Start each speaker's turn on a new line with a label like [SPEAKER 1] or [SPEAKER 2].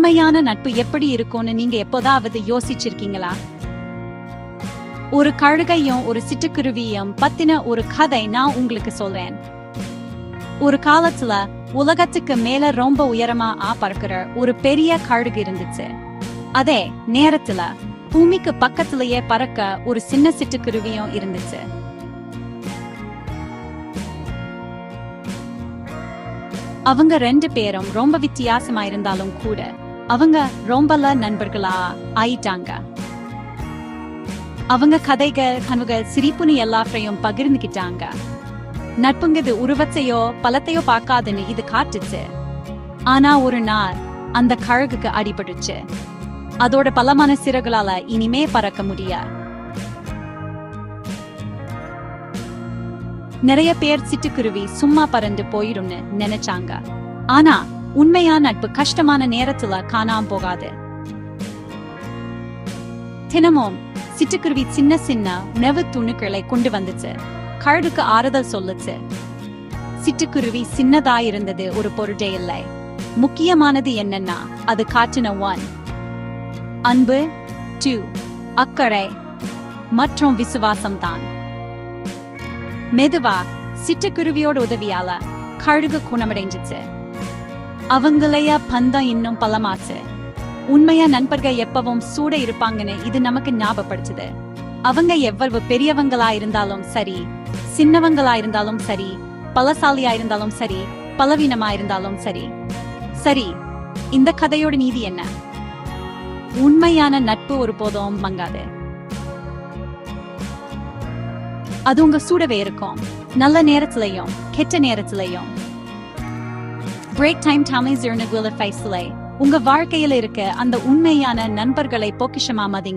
[SPEAKER 1] உண்மையான நட்பு எப்படி இருக்கும்னு நீங்க எப்போதாவது யோசிச்சிருக்கீங்களா? ஒரு கழுகையும் ஒரு சிட்டுக்குருவியும் பத்தின ஒரு கதை நான் உங்களுக்கு சொல்றேன். ஒரு காலத்துல உலகத்துக்கு மேல ரொம்ப உயரமா ஆ பறக்கிற ஒரு பெரிய கழுகு இருந்துச்சு. அதே நேரத்துல பூமிக்கு பக்கத்திலேயே பறக்க ஒரு சின்ன சிட்டுக்குருவியும் இருந்துச்சு. அவங்க ரெண்டு பேரும் ரொம்ப வித்தியாசமா இருந்தாலும் கூட அவங்க ரொம்பல நண்பர்களா ஆயிட்டாங்க. அவங்க கதைகள் கனவுகள் சிரிப்புன்னு எல்லாத்தையும் பகிர்ந்துக்கிட்டாங்க. நட்புங்கிறது உருவத்தையோ பலத்தையோ பார்க்காதுன்னு இது காட்டுச்சு. ஆனா ஒரு நாள் அந்த கழகுக்கு அடிபடுச்சு அதோட பலமான சிறகுகளால இனிமே பறக்க முடியாது நிறைய பேர் சிட்டுக்குருவி சும்மா பறந்து போயிடும்னு நினைச்சாங்க. ஆனா உண்மையான நட்பு கஷ்டமான நேரத்துல காணாம போகாது. தினமும் சிட்டுக்குருவி சின்ன சின்ன உணவு துணுக்களை கொண்டு வந்துச்சு. கழுக்கு ஆறுதல் சொல்லுச்சு. சிட்டுக்குருவி சின்னதா இருந்தது ஒரு பொருட்டே இல்லை. முக்கியமானது என்னன்னா அது காட்டின ஒன். அன்பு டூ அக்கறை மற்றும் விசுவாசம் தான் மெதுவா சிட்டுக்குருவியோட உதவியால கழுகு குணமடைஞ்சிச்சு. அவங்களையா பந்தம் இன்னும் பலமாச்சு. உண்மையா நண்பர்கள் எப்பவும் சூட இருப்பாங்கன்னு இது நமக்கு ஞாபகப்படுத்துது. அவங்க எவ்வளவு பெரியவங்களா இருந்தாலும் சரி சின்னவங்களா இருந்தாலும் சரி பலசாலியா இருந்தாலும் சரி பலவீனமா இருந்தாலும் சரி. சரி இந்த கதையோட நீதி என்ன? உண்மையான நட்பு ஒரு போதும் மங்காது. அது உங்க சூடவே இருக்கும். நல்ல நேரத்திலையும் கெட்ட நேரத்திலையும். பிரேக் டைம் டாமிஸ் இருந்த ஃபைஸ்லே உங்க வாழ்க்கையில இருக்க அந்த உண்மையான நண்பர்களை பொக்கிஷமா மதிங்க.